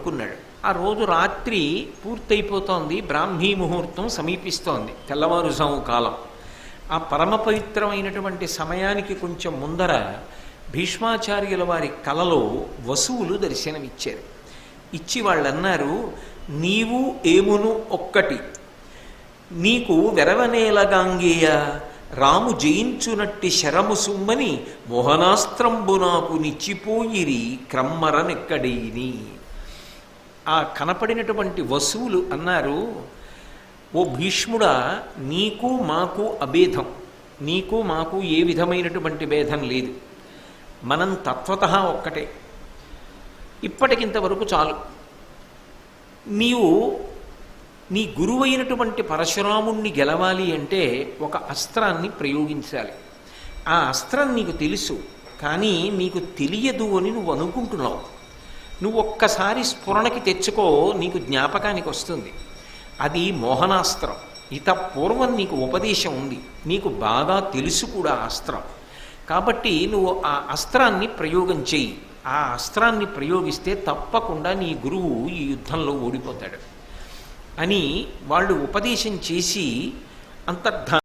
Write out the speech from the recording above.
అనుకున్నాడు ఆ రోజు రాత్రి పూర్తయిపోతోంది బ్రాహ్మీ ముహూర్తం సమీపిస్తోంది తెల్లవారుజాము కాలం. ఆ పరమ పవిత్రమైనటువంటి సమయానికి కొంచెం ముందర భీష్మాచార్యుల వారి కలలో వసువులు దర్శనమిచ్చారు. ఇచ్చి వాళ్ళన్నారు నీవు ఏమును ఒక్కటి? నీకు వెరవనేలగాంగేయ రాము జయించునట్టి శరము సుమ్మని మోహనాస్త్రంబు నాకు నిచ్చిపోయిరి క్రమ్మరనెక్కడీని ఆ కనపడినటువంటి వసువులు అన్నారు ఓ భీష్ముడా నీకు మాకు అభేదం. నీకు మాకు ఏ విధమైనటువంటి భేదం లేదు. మనం తత్వత ఒక్కటే. ఇప్పటికింతవరకు చాలు. నీవు నీ గురువైనటువంటి పరశురాముణ్ణి గెలవాలి అంటే ఒక అస్త్రాన్ని ప్రయోగించాలి. ఆ అస్త్రం నీకు తెలుసు కానీ నీకు తెలియదు అని నువ్వు అనుకుంటున్నావు. నువ్వు ఒక్కసారి స్ఫురణకి తెచ్చుకో నీకు జ్ఞాపకానికి వస్తుంది. అది మోహనాస్త్రం. ఇత పూర్వం నీకు ఉపదేశం ఉంది. నీకు బాగా తెలుసు కూడా అస్త్రం. కాబట్టి నువ్వు ఆ అస్త్రాన్ని ప్రయోగం చెయ్యి. ఆ అస్త్రాన్ని ప్రయోగిస్తే తప్పకుండా నీ గురువు ఈ యుద్ధంలో ఓడిపోతాడు. అని వాళ్ళు ఉపదేశం చేసి అంతర్ధా